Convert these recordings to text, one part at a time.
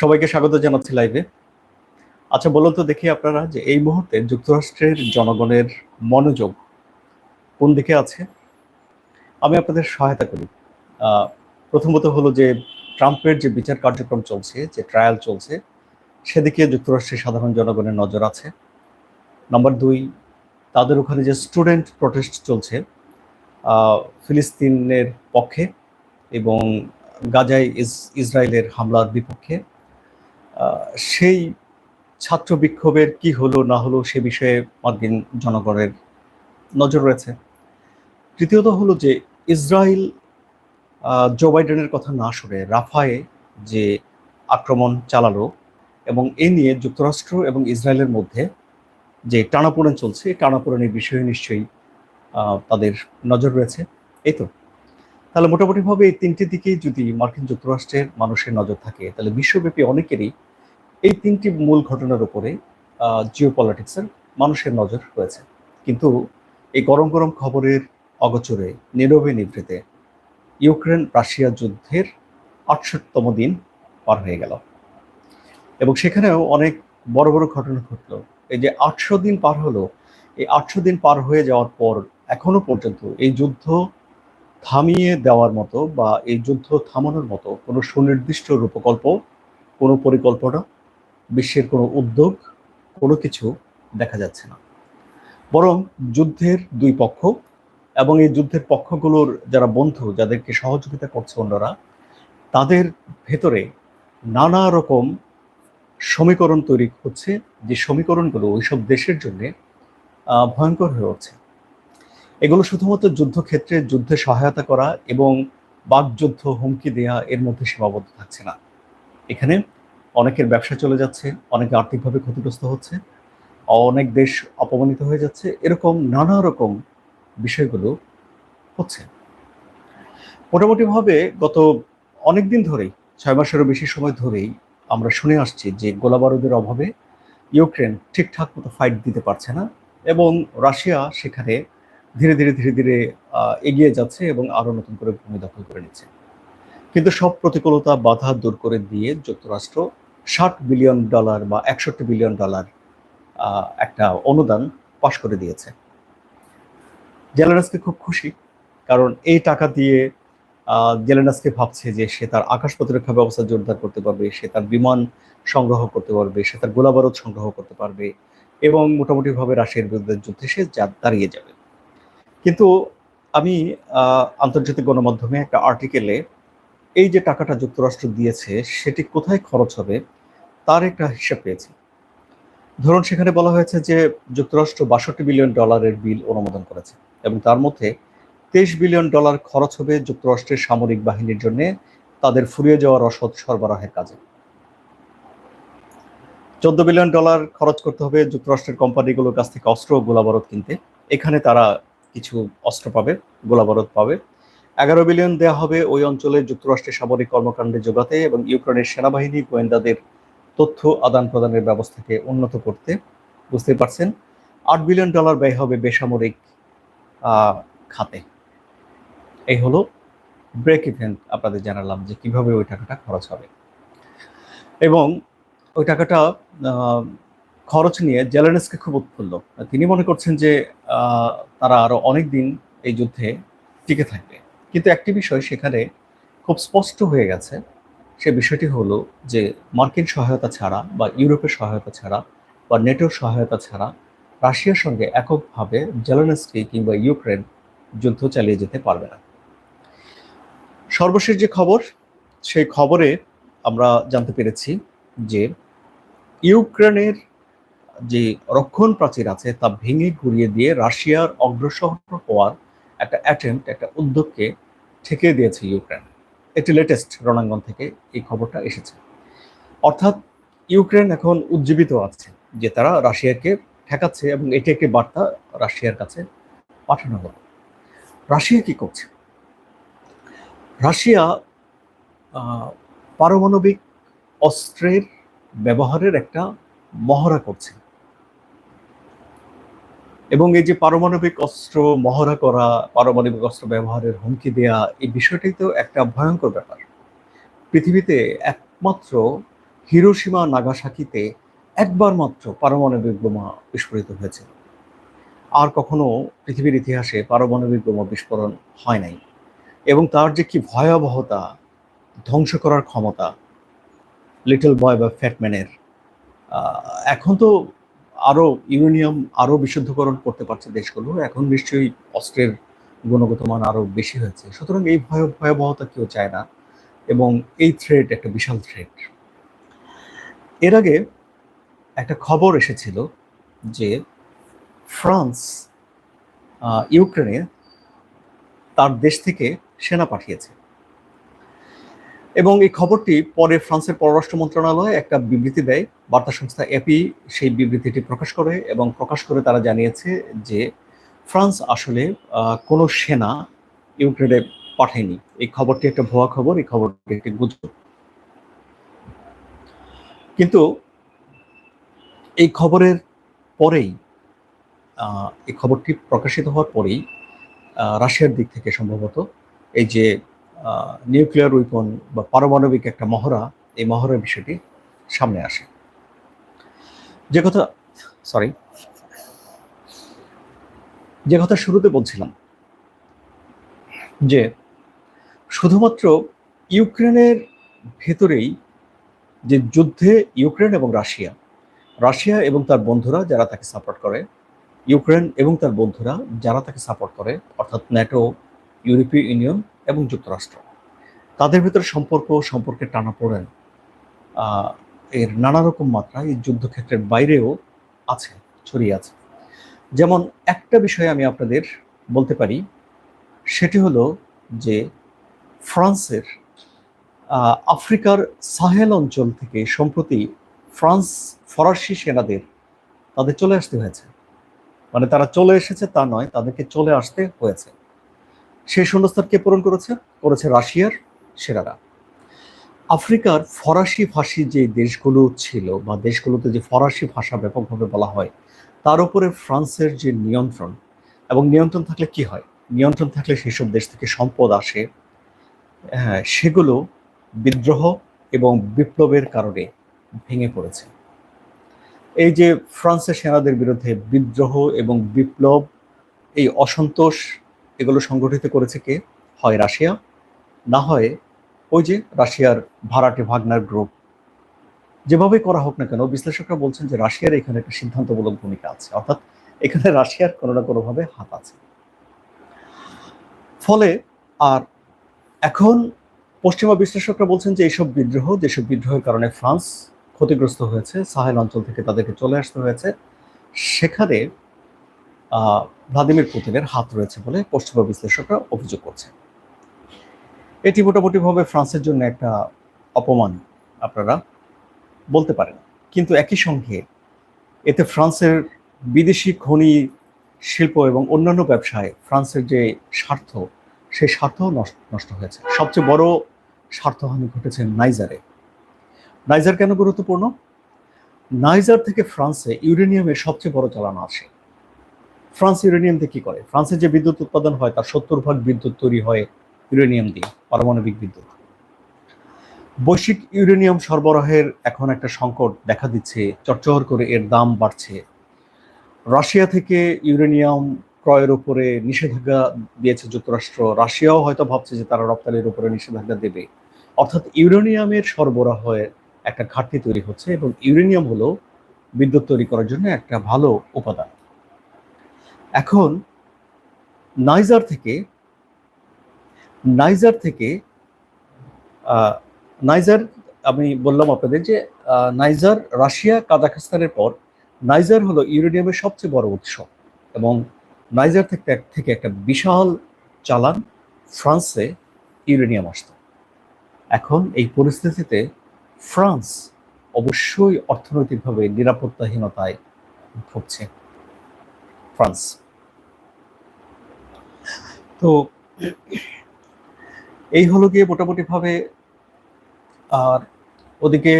সবাইকে স্বাগত জানাচ্ছি লাইভে আচ্ছা বলুন তো দেখি আপনারা যে এই মুহূর্তে যুক্তরাষ্ট্রের জনগণের মনোযোগ কোন দিকে আছে? আমি আপনাদের সহায়তা করি। প্রথমত হলো যে ট্রাম্পের যে বিচার কার্যক্রম চলছে, যে ট্রায়াল চলছে, সেদিকে যুক্তরাষ্ট্রের সাধারণ জনগণের নজর আছে। নাম্বার দুই, তাদের ওখানে যে স্টুডেন্ট প্রটেস্ট চলছে ফিলিস্তিনের পক্ষে এবং গাজায় ইস- ইসরায়েলের হামলার বিপক্ষে। সেই ছাত্র বিক্ষোভের কি হলো, না হলো, সে বিষয়ে মার্কিন জনগণের নজর রয়েছে। তৃতীয়ত হলো যে ইসরায়েল জো বাইডেনের কথা না শুনে রাফায়ে যে আক্রমণ চালালো এবং এ নিয়ে যুক্তরাষ্ট্র এবং ইসরায়েলের মধ্যে যে টানাপোড়েন চলছে টানাপোড়েনের বিষয়ে নিশ্চয়ই তাদের নজর রয়েছে। এই তো। তাহলে মোটামুটিভাবে এই তিনটি দিকেই যদি মার্কিন যুক্তরাষ্ট্রের মানুষের নজর থাকে, তাহলে বিশ্বব্যাপী অনেকেরই এই তিনটি মূল ঘটনার উপরে জিও পলিটিক্সের মানুষের নজর রয়েছে। কিন্তু এই গরম গরম খবরের অগচরে, নীরবে নিভৃতে ইউক্রেন রাশিয়া যুদ্ধের আটষট্টম দিন পার হয়ে গেল। এবং সেখানেও অনেক বড় বড় ঘটনা ঘটলো। এই যে আটশো দিন পার হলো, এই আটশো দিন পার হয়ে যাওয়ার পর এখনও পর্যন্ত এই যুদ্ধ থামিয়ে দেওয়ার মতো বা এই যুদ্ধ থামানোর মতো কোনো সুনির্দিষ্ট রূপকল্প, কোনো পরিকল্পনা বিশ্বের কোনো উদ্যোগ, কোনো কিছু দেখা যাচ্ছে না। বরং যুদ্ধের দুই পক্ষ এবং এই যুদ্ধের পক্ষগুলোর যারা বন্ধু, যাদেরকে সহযোগিতা করছে অন্যরা, তাদের ভেতরে নানা রকম সমীকরণ তৈরি হচ্ছে, যে সমীকরণগুলো ওইসব দেশের জন্যে ভয়ঙ্কর হয়ে উঠছে। এগুলো শুধুমাত্র যুদ্ধক্ষেত্রে যুদ্ধে সহায়তা করা এবং বাকযুদ্ধ হুমকি দেয়া এর মধ্যে সীমাবদ্ধ থাকছে না। এখানে অনেকের ব্যবসা চলে যাচ্ছে, অনেকে আর্থিকভাবে ক্ষতিগ্রস্ত হচ্ছে, অনেক দেশ অপমানিত হয়ে যাচ্ছে, এরকম নানা রকম বিষয়গুলো হচ্ছে। মোটামুটিভাবে গত অনেক দিন ধরেই, ছয় মাসেরও বেশি সময় ধরেই আমরা শুনে আসছি যে গোলাবারুদের অভাবে ইউক্রেন ঠিকঠাক মতো ফাইট দিতে পারছে না এবং রাশিয়া সেখানে ধীরে ধীরে ধীরে ধীরে এগিয়ে যাচ্ছে এবং আরও নতুন করে ভূমি দখল করে নিচ্ছে। কিন্তু সব প্রতিকূলতা বাধা দূর করে দিয়ে যুক্তরাষ্ট্র ষাট বিলিয়ন ডলার বা একষট্টি বিলিয়ন ডলার একটা অনুদান পাশ করে দিয়েছে। জেলেনাসকে খুব খুশি, কারণ এই টাকা দিয়ে জেলেনাসকে ভাবছে যে সে তার আকাশ প্রতিরক্ষা ব্যবস্থা জোরদার করতে পারবে, সে তার বিমান সংগ্রহ করতে পারবে, সে তার গোলাবারুদ সংগ্রহ করতে পারবে এবং মোটামুটিভাবে রাশিয়ার বিরুদ্ধে যুদ্ধে সে দাঁড়িয়ে যাবে। কিন্তু আমি আন্তর্জাতিক গণমাধ্যমে একটা আর্টিকেলে এই যে টাকাটা যুক্তরাষ্ট্র দিয়েছে, সেটি কোথায় খরচ হবে তার একটা হিসাব পেয়েছি। ধরুন সেখানে বলা হয়েছে যে যুক্তরাষ্ট্র বাষট্টি বিলিয়ন ডলারের বিল অনুমোদন করেছে এবং তার মধ্যে তেইশ বিলিয়ন ডলার খরচ হবে যুক্তরাষ্ট্রের সামরিক বাহিনীর জন্য তাদের ফুরিয়ে যাওয়া রসদ সরবরাহের কাজে। চোদ্দ বিলিয়ন ডলার খরচ করতে হবে যুক্তরাষ্ট্রের কোম্পানিগুলোর কাছ থেকে অস্ত্র ও গোলাবারুদ কিনতে। এখানে তারা কিছু অস্ত্র পাবে গোলাবারুদ পাবে। এগারো বিলিয়ন দেওয়া হবে ওই অঞ্চলে যুক্তরাষ্ট্রের সামরিক কর্মকাণ্ডে যোগাতে এবং ইউক্রেনের সেনাবাহিনী গোয়েন্দাদের তথ্য আদান প্রদানের ব্যবস্থাকে উন্নত করতে। বুঝতে পারছেন, আট বিলিয়ন ডলার ব্যয় হবে বেসামরিক খাতে। এই হলো ব্রেক ইভেন্ট আপনাদের জানালাম যে কীভাবে ওই টাকাটা খরচ হবে। এবং ওই টাকাটা খরচ নিয়ে জেলেনস্কে খুব উৎফুল্ল। তিনি মনে করছেন যে তারা আরও অনেক দিন এই যুদ্ধে টিকে থাকবে। কিন্তু একটি বিষয় সেখানে খুব স্পষ্ট হয়ে গেছে। সে বিষয়টি হলো যে মার্কিন সহায়তা ছাড়া বা ইউরোপের সহায়তা ছাড়া বা নেটোর সহায়তা ছাড়া রাশিয়ার সঙ্গে এককভাবে জেলেনস্কি কিংবা ইউক্রেন যুদ্ধ চালিয়ে যেতে পারবে না। সর্বশেষ যে খবর, সেই খবরে আমরা জানতে পেরেছি যে ইউক্রেনের যে রক্ষণ প্রাচীর আছে তা ভেঙে ঘুরিয়ে দিয়ে রাশিয়ার অগ্রসর হওয়ার একটা অ্যাটেম্প একটা উদ্যোগকে ঠেকে দিয়েছে ইউক্রেন। এটি লেটেস্ট রণাঙ্গন থেকে এই খবরটা এসেছে। অর্থাৎ ইউক্রেন এখন উজ্জীবিত আছে যে তারা রাশিয়াকে ঠেকাচ্ছে এবং এটি একটি বার্তা রাশিয়ার কাছে পাঠানো হলো। রাশিয়া কি করছে? রাশিয়া পারমাণবিক অস্ত্রের ব্যবহারের একটা মহড়া করছে। এবং এই যে পারমাণবিক অস্ত্র মহড়া করা, পারমাণবিক অস্ত্র ব্যবহারের হুমকি দেয়া, এই বিষয়টাই তো একটা ভয়ঙ্কর ব্যাপার। পৃথিবীতে একমাত্র হিরোসীমা নাগাসাকিতে একবার মাত্র পারমাণবিক বোমা বিস্ফোরিত হয়েছে। আর কখনো পৃথিবীর ইতিহাসে পারমাণবিক বোমা বিস্ফোরণ হয় নাই। এবং তার যে কি ভয়াবহতা, ধ্বংস করার ক্ষমতা, লিটল বয় বা ফ্যাটম্যানের এখন তো আরও ইউরেনিয়াম আরও বিশুদ্ধকরণ করতে পারছে দেশগুলো, এখন নিশ্চয়ই অস্ত্রের গুণগত মান আরও বেশি হয়েছে। সুতরাং এই ভয়, ভয়াবহতা কেউ চায় না এবং এই থ্রেড একটা বিশাল থ্রেড এর আগে একটা খবর এসেছিল যে ফ্রান্স ইউক্রেনে তার দেশ থেকে সেনা পাঠিয়েছে। এবং এই খবরটি পরে ফ্রান্সের পররাষ্ট্র মন্ত্রণালয় একটা বিবৃতি দেয়। বার্তা সংস্থা এপি সেই বিবৃতিটি প্রকাশ করে এবং প্রকাশ করে তারা জানিয়েছে যে ফ্রান্স আসলে কোনো সেনা ইউক্রেনে পাঠায়নি। এই খবরটি একটা ভুয়া খবর, এই খবরটি একটি গুজব। কিন্তু এই খবরের পরেই এই খবরটি প্রকাশিত হওয়ার পরেই রাশিয়ার দিক থেকে সম্ভবত এই যে নিউক্লিয়ার উইপন বা পারমাণবিক একটা মহড়া, এই মহড়ার বিষয়টি সামনে আসে। যে কথা সরি যে কথা শুরুতে বলছিলাম, যে শুধুমাত্র ইউক্রেনের ভেতরেই যে যুদ্ধে ইউক্রেন এবং রাশিয়া রাশিয়া এবং তার বন্ধুরা যারা তাকে সাপোর্ট করে, ইউক্রেন এবং তার বন্ধুরা যারা তাকে সাপোর্ট করে, অর্থাৎ ন্যাটো ইউরোপীয় ইউনিয়ন এবং যুক্তরাষ্ট্র। তাদের ভিতরে সম্পর্ক সম্পর্কে টানা পড়েন এর নানা রকম মাত্রা এই যুদ্ধক্ষেত্রের বাইরেও আছে, ছড়িয়ে আছে। যেমন একটা বিষয় আমি আপনাদের বলতে পারি, সেটি হলো যে ফ্রান্সের আফ্রিকার সাহেল অঞ্চল থেকে সম্প্রতি ফ্রান্স ফরাসি সেনাদের তাদের চলে আসতে হয়েছে। মানে তারা চলে এসেছে তা নয়, তাদেরকে চলে আসতে হয়েছে। সেই শূন্যস্থান কে পূরণ করেছে করেছে রাশিয়ার সেরারা। আফ্রিকার ফরাসি ভাষী যে দেশগুলো ছিল বা দেশগুলোতে যে ফরাসি ভাষা ব্যাপকভাবে বলা হয়, তার উপরে ফ্রান্সের যে নিয়ন্ত্রণ এবং নিয়ন্ত্রণ থাকলে কি হয়? নিয়ন্ত্রণ থাকলে সেসব দেশ থেকে সম্পদ আসে। হ্যাঁ সেগুলো বিদ্রোহ এবং বিপ্লবের কারণে ভেঙে পড়েছে। এই যে ফ্রান্সের সেনাদের বিরুদ্ধে বিদ্রোহ এবং বিপ্লব, এই অসন্তোষ এগুলো সংগঠিত করেছে কে? হয় রাশিয়া। না হয় ওই যে রাশিয়ার ভাড়াটে ভাগনার গ্রুপ যেভাবে করা হোক না কেন, বিশ্লেষকরা বলছেন যে রাশিয়ার এখানে একটা সিদ্ধান্তমূলক ভূমিকা আছে। অর্থাৎ এখানে রাশিয়ার কোনো না কোনোভাবে হাত আছে। ফলে আর এখন পশ্চিমা বিশ্লেষকরা বলছেন যে এইসব বিদ্রোহ, যেসব বিদ্রোহের কারণে ফ্রান্স ক্ষতিগ্রস্ত হয়েছে, সাহেল অঞ্চল থেকে তাদেরকে চলে আসতে হয়েছে, সেখানে ভ্লাদিমির পুতিনের হাত রয়েছে বলে পশ্চিমা বিশ্লেষকরা অভিযোগ করছে এটি মোটামুটিভাবে ফ্রান্সের জন্য একটা অপমান, আপনারা বলতে পারেন। কিন্তু একই সঙ্গে এতে ফ্রান্সের বিদেশি খনি শিল্প এবং অন্যান্য ব্যবসায় ফ্রান্সের যে স্বার্থ সেই স্বার্থও নষ্ট হয়েছে। সবচেয়ে বড় স্বার্থহানি ঘটেছে নাইজারে। নাইজার কেন গুরুত্বপূর্ণ? নাইজার থেকে ফ্রান্সে ইউরেনিয়ামের সবচেয়ে বড় চালানো আসে। ফ্রান্স ইউরেনিয়াম দিয়ে কি করে? ফ্রান্সে যে বিদ্যুৎ উৎপাদন হয়, তার সত্তর ভাগ বিদ্যুৎ তৈরি হয় ইউরেনিয়াম দিয়ে, পারমাণবিক বিদ্যুৎ। বৈশ্বিক ইউরেনিয়াম সরবরাহের এখন একটা সংকট দেখা দিচ্ছে, চরচর করে এর দাম বাড়ছে। রাশিয়া থেকে ইউরেনিয়াম ক্রয়ের উপরে নিষেধাজ্ঞা দিয়েছে যুক্তরাষ্ট্র। রাশিয়াও হয়তো ভাবছে যে তারা রপ্তানির উপরে নিষেধাজ্ঞা দেবে। অর্থাৎ ইউরেনিয়ামের সরবরাহের একটা ঘাটতি তৈরি হচ্ছে এবং ইউরেনিয়াম হলো বিদ্যুৎ তৈরি করার জন্য একটা ভালো উপাদান। এখন নাইজার থেকে নাইজার থেকে নাইজার, আমি বললাম আপনাদের যে নাইজার রাশিয়া, কাজাখস্তানের পর নাইজার হলো ইউরেনিয়ামের সবচেয়ে বড় উৎস এবং নাইজার থেকে থেকে একটা বিশাল চালান ফ্রান্সে ইউরেনিয়াম আসত। এখন এই পরিস্থিতিতে ফ্রান্স অবশ্যই অর্থনৈতিকভাবে নিরাপত্তাহীনতায় ভুগছে। ফ্রান্স তো এই হলো গিয়ে মোটামুটিভাবে, আর ওদিকে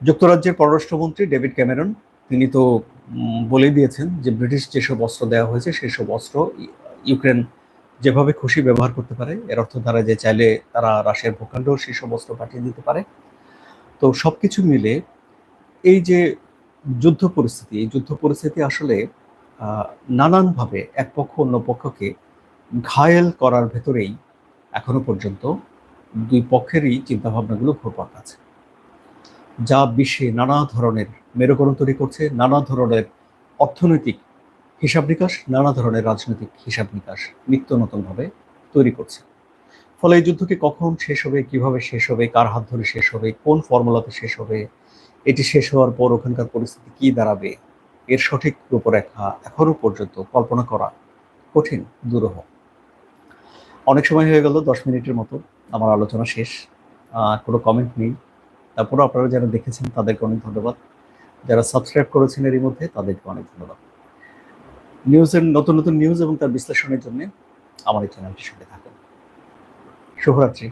যুক্তরাজ্যের পররাষ্ট্রমন্ত্রী ডেভিড ক্যামেরন, তিনি তো বলে দিয়েছেন যে ব্রিটিশ যেসব অস্ত্র দেওয়া হয়েছে সেসব অস্ত্র ইউক্রেন যেভাবে খুশি ব্যবহার করতে পারে, এর অর্থ তারা যে চাইলে তারা রাশিয়ার ভূখণ্ড সেসব অস্ত্র পাঠিয়ে দিতে পারে। তো সবকিছু মিলে এই যে যুদ্ধ পরিস্থিতি, এই যুদ্ধ পরিস্থিতি আসলে নানানভাবে এক পক্ষ অন্য পক্ষকে ঘায়েল করার ভেতরেই এখনও পর্যন্ত দুই পক্ষেরই চিন্তাভাবনাগুলো ঘোরপাক আছে যা বিশ্বে নানা ধরনের মেরুকরণ তৈরি করছে, নানা ধরনের অর্থনৈতিক হিসাব নিকাশ, নানা ধরনের রাজনৈতিক হিসাব নিকাশ নিত্য নতুনভাবে তৈরি করছে। ফলে এই যুদ্ধটি কখন শেষ হবে, কীভাবে শেষ হবে, কার হাত ধরে শেষ হবে, কোন ফর্মুলাতে শেষ হবে, এটি শেষ হওয়ার পর ওখানকার পরিস্থিতি কি দাঁড়াবে এর সঠিক রূপরেখা এখনও পর্যন্ত কল্পনা করা কঠিন, দুরূহ। অনেক সময় হয়ে গেল, দশ মিনিটের মতো আমার আলোচনা শেষ। কোনো কমেন্ট নেই। তারপরে আপনারা যারা দেখেছেন, তাদেরকে অনেক ধন্যবাদ। যারা সাবস্ক্রাইব করেছেন এরই মধ্যে, তাদেরকে অনেক ধন্যবাদ। নিউজের নতুন নতুন নিউজ এবং তার বিশ্লেষণের জন্য আমার এই চ্যানেলটির সঙ্গে থাকুন। শুভরাত্রি।